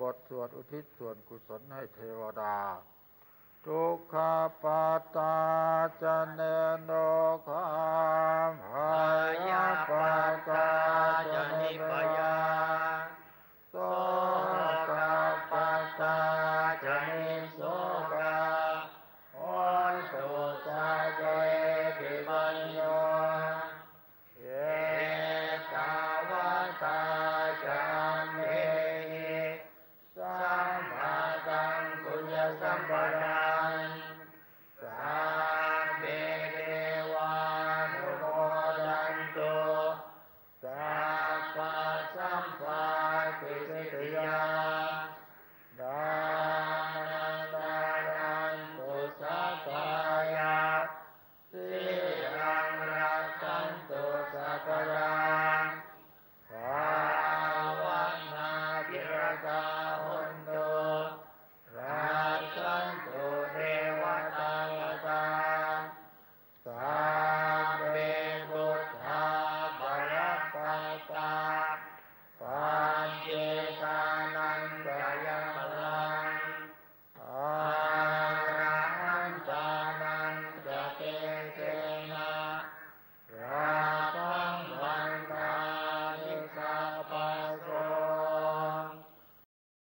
บทสวดอุทิศส่วนกุศลให้เทวดา ทุกขปาตาจะเนโนคามหายาปาตาจะนิปยาโสกปาตาจะนิ สัมภาตังปุญสัมปดังสัพเพเทวานุโมดันตุสัพพะสัมภาติสิทธิยาดานังดานันตุสัพพายาสิรังรักขันตุสัพพยัง